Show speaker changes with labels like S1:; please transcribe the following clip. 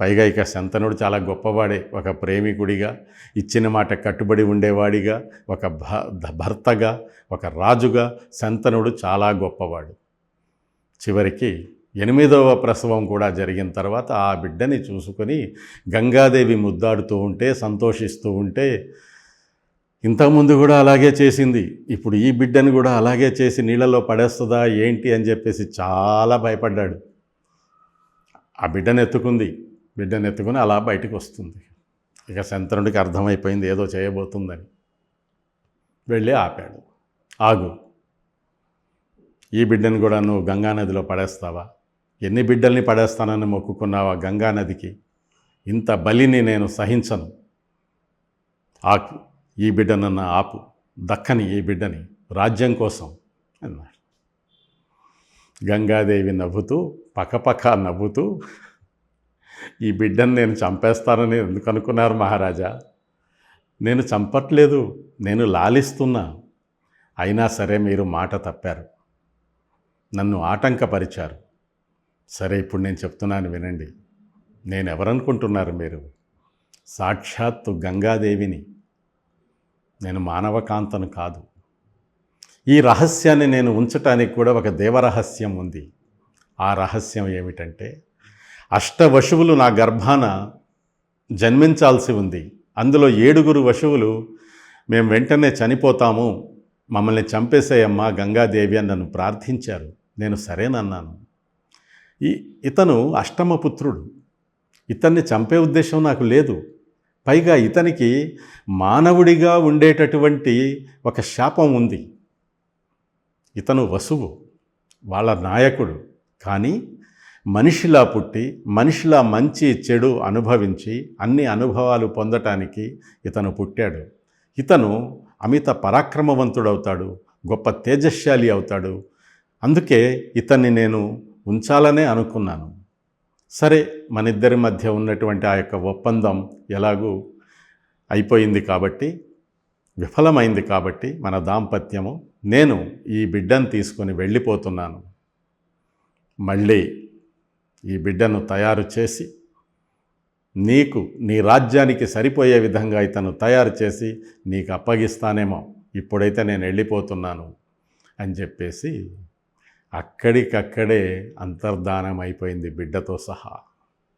S1: పైగా ఇక శంతనుడు చాలా గొప్పవాడే ఒక ప్రేమికుడిగా ఇచ్చిన మాట కట్టుబడి ఉండేవాడిగా ఒక భ- భర్తగా ఒక రాజుగా శంతనుడు చాలా గొప్పవాడు. చివరికి ఎనిమిదవ ప్రసవం కూడా జరిగిన తర్వాత ఆ బిడ్డని చూసుకొని గంగాదేవి ముద్దాడుతూ ఉంటే సంతోషిస్తూ ఉంటే ఇంతకుముందు కూడా అలాగే చేసింది ఇప్పుడు ఈ బిడ్డను కూడా అలాగే చేసి నీళ్ళలో పడేస్తుందా ఏంటి అని చెప్పేసి చాలా భయపడ్డాడు. ఆ బిడ్డను ఎత్తుకుంది. బిడ్డను ఎత్తుకుని అలా బయటికి వస్తుంది. ఇక శంతనుడికి అర్థమైపోయింది ఏదో చేయబోతుందని. వెళ్ళి ఆపాడు. ఆగు. ఈ బిడ్డను కూడా నువ్వు గంగానదిలో పడేస్తావా? ఎన్ని బిడ్డల్ని పడేస్తానని మొక్కుకున్నావా గంగానదికి ఇంత బలిని నేను సహించను. ఆకు ఈ బిడ్డనన్న ఆపు. దక్కని ఈ బిడ్డని రాజ్యం కోసం అన్నాడు. గంగాదేవి నవ్వుతూ పకపక నవ్వుతూ ఈ బిడ్డను నేను చంపేస్తానని ఎందుకు అనుకున్నారు మహారాజా? నేను చంపట్లేదు నేను లాలిస్తున్నా. అయినా సరే మీరు మాట తప్పారు. నన్ను ఆటంకపరిచారు. సరే ఇప్పుడు నేను చెప్తున్నాను వినండి. నేను ఎవరనుకుంటున్నారు మీరు? సాక్షాత్తు గంగాదేవిని. నేను మానవకాంతను కాదు. ఈ రహస్యాన్ని నేను ఉంచటానికి కూడా ఒక దేవరహస్యం ఉంది. ఆ రహస్యం ఏమిటంటే అష్టవశువులు నా గర్భాన జన్మించాల్సి ఉంది. అందులో ఏడుగురు వశువులు మేము వెంటనే చనిపోతాము మమ్మల్ని చంపేసేయమ్మా గంగాదేవి అని నన్ను ప్రార్థించారు. నేను సరేనన్నాను. ఈ ఇతను అష్టమపుత్రుడు ఇతన్ని చంపే ఉద్దేశం నాకు లేదు. పైగా ఇతనికి మానవుడిగా ఉండేటటువంటి ఒక శాపం ఉంది. ఇతను వసువు వాళ్ళ నాయకుడు. కానీ మనిషిలా పుట్టి మనిషిలా మంచి చెడు అనుభవించి అన్ని అనుభవాలు పొందటానికి ఇతను పుట్టాడు. ఇతను అమిత పరాక్రమవంతుడవుతాడు గొప్ప తేజశాలి అవుతాడు. అందుకే ఇతన్ని నేను ఉంచాలనే అనుకున్నాను. సరే మన ఇద్దరి మధ్య ఉన్నటువంటి ఆ యొక్క ఒప్పందం ఎలాగూ అయిపోయింది కాబట్టి విఫలమైంది కాబట్టి మన దాంపత్యము నేను ఈ బిడ్డను తీసుకొని వెళ్ళిపోతున్నాను. మళ్ళీ ఈ బిడ్డను తయారు చేసి నీకు నీ రాజ్యానికి సరిపోయే విధంగా ఇతను తయారు చేసి నీకు అప్పగిస్తానేమో. ఇప్పుడైతే నేను వెళ్ళిపోతున్నాను అని చెప్పేసి అక్కడికక్కడే అంతర్ధానం అయిపోయింది బిడ్డతో సహా.